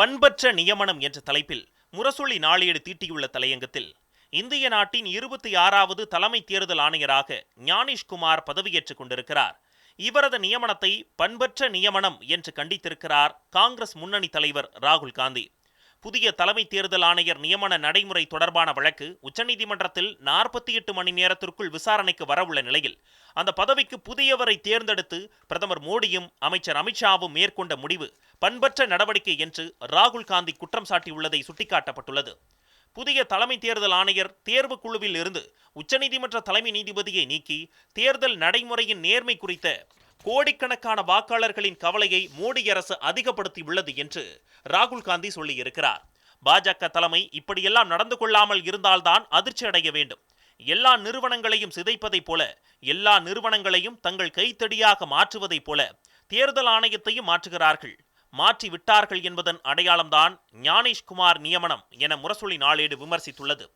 பண்பற்ற நியமனம் என்ற தலைப்பில் முரசொலி நாளேடு தீட்டியுள்ள தலையங்கத்தில் இந்திய நாட்டின் இருபத்தி ஆறாவது தலைமை தேர்தல் ஆணையராக ஞானேஷ்குமார் பதவியேற்றுக் கொண்டிருக்கிறார். இவரது நியமனத்தை பண்பற்ற நியமனம் என்று கண்டித்திருக்கிறார் காங்கிரஸ் முன்னணி தலைவர் ராகுல் காந்தி. புதிய தலைமை தேர்தல் ஆணையர் நியமன நடைமுறை தொடர்பான வழக்கு உச்சநீதிமன்றத்தில் நாற்பத்தி எட்டு மணி நேரத்திற்குள் விசாரணைக்கு வரவுள்ள நிலையில் அந்த பதவிக்கு புதியவரை தேர்ந்தெடுத்து பிரதமர் மோடியும் அமைச்சர் அமித்ஷாவும் மேற்கொண்ட முடிவு பண்பற்ற நடவடிக்கை என்று ராகுல் காந்தி குற்றம் சாட்டியுள்ளதை சுட்டிக்காட்டப்பட்டுள்ளது. புதிய தலைமை தேர்தல் ஆணையர் தேர்வு குழுவில் இருந்து உச்சநீதிமன்ற தலைமை நீதிபதியை நீக்கி தேர்தல் நடைமுறையின் நேர்மை குறித்த கோடிக்கணக்கான வாக்காளர்களின் கவலையை மோடி அரசு அதிகப்படுத்தியுள்ளது என்று ராகுல் காந்தி சொல்லியிருக்கிறார். பாஜக தலைமை இப்படியெல்லாம் நடந்து கொள்ளாமல் இருந்தால்தான் அதிர்ச்சி அடைய வேண்டும். எல்லா நிறுவனங்களையும் சிதைப்பதைப் போல எல்லா நிறுவனங்களையும் தங்கள் கைத்தடியாக மாற்றுவதைப் போல தேர்தல் ஆணையத்தையும் மாற்றுகிறார்கள். மாற்றி விட்டார்கள் என்பதன் அடையாளம்தான் ஞானேஷ்குமார் நியமனம் என முரசொலி நாளேடு விமர்சித்துள்ளது.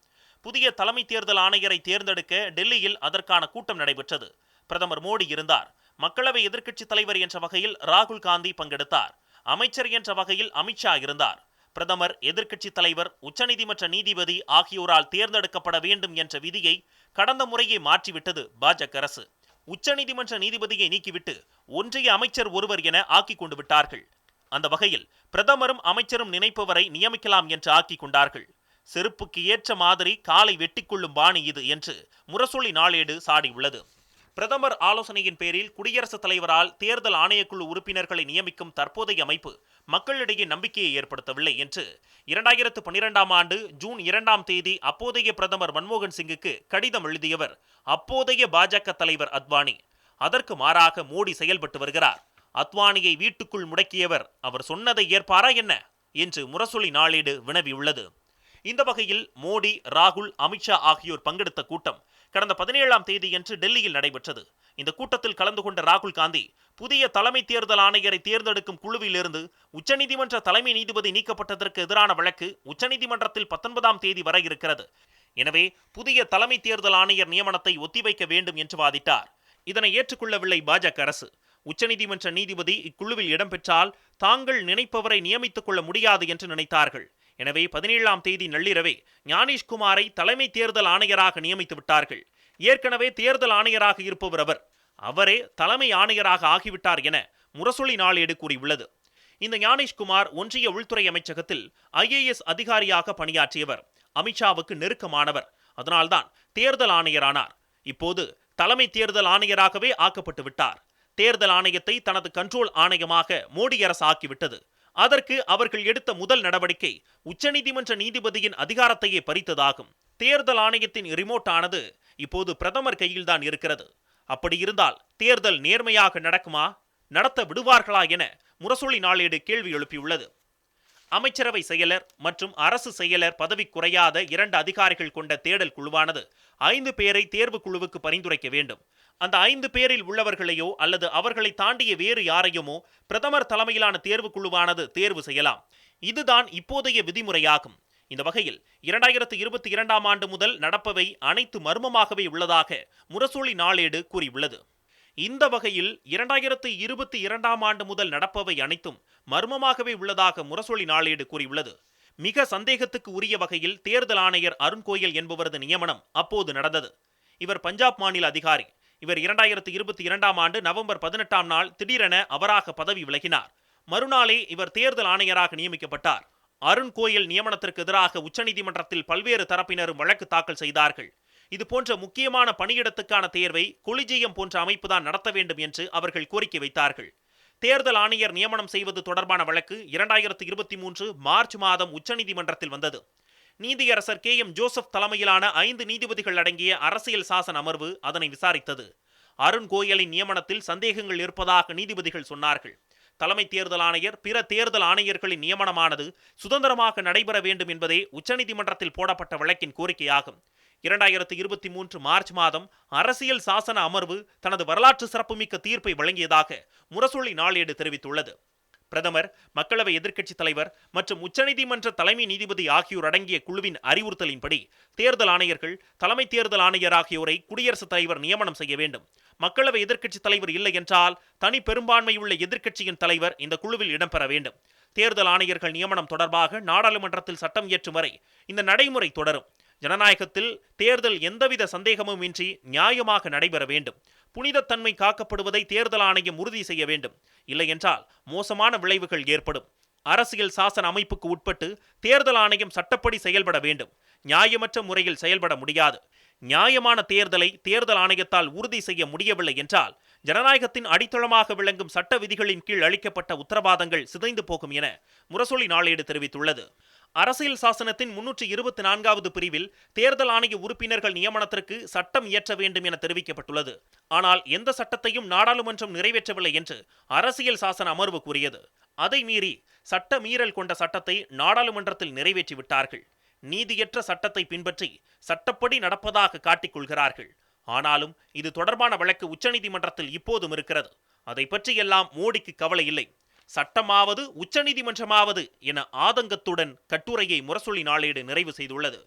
புதிய தலைமை தேர்தல் ஆணையரை தேர்ந்தெடுக்க டெல்லியில் அதற்கான கூட்டம் நடைபெற்றது. பிரதமர் மோடி இருந்தார். மக்களவை எதிர்க்கட்சித் தலைவர் என்ற வகையில் ராகுல் காந்தி பங்கெடுத்தார். அமைச்சர் என்ற வகையில் அமித்ஷா இருந்தார். பிரதமர் எதிர்க்கட்சித் தலைவர் உச்சநீதிமன்ற நீதிபதி ஆகியோரால் தேர்ந்தெடுக்கப்பட வேண்டும் என்ற விதியை கடந்த முறையே மாற்றிவிட்டது பாஜக அரசு. உச்சநீதிமன்ற நீதிபதியை நீக்கிவிட்டு ஒன்றிய அமைச்சர் ஒருவர் என ஆக்கிக் கொண்டு விட்டார்கள். அந்த வகையில் பிரதமரும் அமைச்சரும் நினைப்பவரை நியமிக்கலாம் என்று ஆக்கிக் கொண்டார்கள். செருப்புக்கு ஏற்ற மாதிரி காலை வெட்டிக்கொள்ளும் பாணி இது என்று முரசொலி நாளேடு சாடியுள்ளது. பிரதமர் ஆலோசனையின் பேரில் குடியரசுத் தலைவரால் தேர்தல் ஆணையக்குழு உறுப்பினர்களை நியமிக்கும் தற்போதைய அமைப்பு மக்களிடையே நம்பிக்கையை ஏற்படுத்தவில்லை என்று இரண்டாயிரத்து பனிரெண்டாம் ஆண்டு ஜூன் இரண்டாம் தேதி அப்போதைய பிரதமர் மன்மோகன் சிங்குக்கு கடிதம் எழுதியவர் அப்போதைய பாஜக தலைவர் அத்வானி. அதற்கு மாறாக மோடி செயல்பட்டு வருகிறார். அத்வானியை வீட்டுக்குள் முடக்கியவர் அவர் சொன்னதை ஏற்பாரா என்ன? என்று முரசொலி நாளேடு வினவியுள்ளது. இந்த வகையில் மோடி ராகுல் அமித்ஷா ஆகியோர் பங்கெடுத்த கூட்டம் கடந்த பதினேழாம் தேதியன்று டெல்லியில் நடைபெற்றது. இந்த கூட்டத்தில் கலந்து கொண்ட ராகுல் காந்தி புதிய தலைமை தேர்தல் ஆணையரை தேர்ந்தெடுக்கும் குழுவிலிருந்து உச்சநீதிமன்ற தலைமை நீதிபதி நீக்கப்பட்டதற்கு எதிரான வழக்கு உச்சநீதிமன்றத்தில் பத்தொன்பதாம் தேதி வர இருக்கிறது. எனவே புதிய தலைமை தேர்தல் ஆணையர் நியமனத்தை ஒத்திவைக்க வேண்டும் என்று வாதிட்டார். இதனை ஏற்றுக்கொள்ளவில்லை பாஜக அரசு. உச்சநீதிமன்ற நீதிபதி இக்குழுவில் இடம்பெற்றால் தாங்கள் நினைப்பவரை நியமித்துக் கொள்ள முடியாது என்று நினைத்தார்கள். எனவே பதினேழாம் தேதி நள்ளிரவே ஞானேஷ்குமாரை தலைமை தேர்தல் ஆணையராக நியமித்து விட்டார்கள். ஏற்கனவே தேர்தல் ஆணையராக இருப்பவர் அவர். அவரே தலைமை ஆணையராக ஆகிவிட்டார் என முரசொலி நாளேடு கூறியுள்ளது. இந்த ஞானேஷ்குமார் ஒன்றிய உள்துறை அமைச்சகத்தில் ஐஏஎஸ் அதிகாரியாக பணியாற்றியவர். அமித்ஷாவுக்கு நெருக்கமானவர். அதனால்தான் தேர்தல் ஆணையரானார். இப்போது தலைமை தேர்தல் ஆணையராகவே ஆக்கப்பட்டு விட்டார். தேர்தல் ஆணையத்தை தனது கண்ட்ரோல் ஆணையமாக மோடி அரசு ஆக்கிவிட்டது. அதற்கு அவர்கள் எடுத்த முதல் நடவடிக்கை உச்சநீதிமன்ற நீதிபதியின் அதிகாரத்தையே பறித்ததாகும். தேர்தல் ஆணையத்தின் ரிமோட் ஆனது இப்போது பிரதமர் கையில்தான் இருக்கிறது. அப்படி இருந்தால் தேர்தல் நேர்மையாக நடக்குமா? நடத்த விடுவார்களா என முரசொலி நாளேடு கேள்வி எழுப்பியுள்ளது. அமைச்சரவை செயலர் மற்றும் அரசு செயலர் பதவி குறையாத இரண்டு அதிகாரிகள் கொண்ட தேடல் குழுவானது ஐந்து பேரை தேர்வு குழுவுக்கு பரிந்துரைக்க வேண்டும். அந்த ஐந்து பேரில் உள்ளவர்களையோ அல்லது அவர்களை தாண்டிய வேறு யாரையுமோ பிரதமர் தலைமையிலான தேர்வு குழுவானது தேர்வு செய்யலாம். இதுதான் இப்போதைய விதிமுறையாகும். இந்த வகையில் இரண்டாயிரத்து இருபத்தி இரண்டாம் ஆண்டு முதல் நடப்பவை அனைத்து மர்மமாகவே உள்ளதாக முரசொலி நாளேடு கூறியுள்ளது. இந்த வகையில் இரண்டாயிரத்து இருபத்தி இரண்டாம் ஆண்டு முதல் நடப்பவை அனைத்தும் மர்மமாகவே உள்ளதாக முரசொலி நாளேடு கூறியுள்ளது. மிக சந்தேகத்துக்கு உரிய வகையில் தேர்தல் ஆணையர் அருண் கோயல் என்பவரது நியமனம் அப்போது நடந்தது. இவர் பஞ்சாப் மாநில அதிகாரி. இவர் இரண்டாயிரத்து இருபத்தி இரண்டாம் ஆண்டு நவம்பர் பதினெட்டாம் நாள் திடீரென அவராக பதவி விலகினார். மறுநாளே இவர் தேர்தல் ஆணையராக நியமிக்கப்பட்டார். அருண் கோயல் நியமனத்திற்கு எதிராக உச்சநீதிமன்றத்தில் பல்வேறு தரப்பினரும் வழக்கு தாக்கல் செய்தார்கள். இது போன்ற முக்கியமான பணியிடத்துக்கான தேர்வை கொலிஜியம் போன்ற அமைப்புதான் நடத்த வேண்டும் என்று அவர்கள் கோரிக்கை வைத்தார்கள். தேர்தல் ஆணையர் நியமனம் செய்வது தொடர்பான வழக்கு இரண்டாயிரத்து இருபத்தி மூன்று மார்ச் மாதம் உச்சநீதிமன்றத்தில் வந்தது. நீதியரசர் கே எம் ஜோசப் தலைமையிலான ஐந்து நீதிபதிகள் அடங்கிய அரசியல் சாசன அமர்வு அதனை விசாரித்தது. அருண் கோயலின் நியமனத்தில் சந்தேகங்கள் இருப்பதாக நீதிபதிகள் சொன்னார்கள். தலைமை தேர்தல் ஆணையர் பிற தேர்தல் ஆணையர்களின் நியமனமானது சுதந்திரமாக நடைபெற வேண்டும் என்பதே உச்சநீதிமன்றத்தில் போடப்பட்ட வழக்கின் கோரிக்கையாகும். இரண்டாயிரத்து இருபத்தி மூன்று மார்ச் மாதம் அரசியல் சாசன அமர்வு தனது வரலாற்று சிறப்புமிக்க தீர்ப்பை வழங்கியதாக முரசொலி நாளேடு தெரிவித்துள்ளது. பிரதமர் மக்களவை எதிர்க்கட்சித் தலைவர் மற்றும் உச்சநீதிமன்ற தலைமை நீதிபதி ஆகியோர் அடங்கிய குழுவின் அறிவுறுத்தலின்படி தேர்தல் ஆணையர்கள் தலைமை தேர்தல் ஆணையர் ஆகியோரை குடியரசுத் தலைவர் நியமனம் செய்ய வேண்டும். மக்களவை எதிர்க்கட்சித் தலைவர் இல்லை என்றால் தனி பெரும்பான்மையுள்ள எதிர்க்கட்சியின் தலைவர் இந்த குழுவில் இடம்பெற வேண்டும். தேர்தல் ஆணையர்கள் நியமனம் தொடர்பாக நாடாளுமன்றத்தில் சட்டம் இயற்றும் வரை இந்த நடைமுறை தொடரும். ஜனநாயகத்தில் தேர்தல் எந்தவித சந்தேகமும் இன்றி நியாயமாக நடைபெற வேண்டும். புனிதத்தன்மை காக்கப்படுவதை தேர்தல் ஆணையம் உறுதி செய்ய வேண்டும். இல்லையென்றால் மோசமான விளைவுகள் ஏற்படும். அரசியல் சாசன அமைப்புக்கு உட்பட்டு தேர்தல் ஆணையம் சட்டப்படி செயல்பட வேண்டும். நியாயமற்ற முறையில் செயல்பட முடியாது. நியாயமான தேர்தலை தேர்தல் ஆணையத்தால் உறுதி செய்ய முடியவில்லை என்றால் ஜனநாயகத்தின் அடித்தளமாக விளங்கும் சட்ட விதிகளின் கீழ் அளிக்கப்பட்ட உத்தரவாதங்கள் சிதைந்து போகும் என முரசொலி நாளேடு தெரிவித்துள்ளது. அரசியல் சாசனத்தின் முன்னூற்றி இருபத்தி நான்காவது பிரிவில் தேர்தல் ஆணைய உறுப்பினர்கள் நியமனத்திற்கு சட்டம் இயற்ற வேண்டும் என தெரிவிக்கப்பட்டுள்ளது. ஆனால் எந்த சட்டத்தையும் நாடாளுமன்றம் நிறைவேற்றவில்லை என்று அரசியல் சாசன அமர்வு கூறியது. அதை மீறி சட்ட மீறல் கொண்ட சட்டத்தை நாடாளுமன்றத்தில் நிறைவேற்றி விட்டார்கள். நீதியற்ற சட்டத்தை பின்பற்றி சட்டப்படி நடப்பதாக காட்டிக்கொள்கிறார்கள் ஆனாலும் இது தொடர்பான வழக்கு உச்சநீதிமன்றத்தில் இப்போதும் இருக்கிறது. அதை பற்றியெல்லாம் மோடிக்கு கவலை இல்லை. சட்டமாவது உச்சநீதிமன்றமாவது என ஆதங்கத்துடன் கட்டுரையை முரசொலி நாளேடு நிறைவு செய்துள்ளது.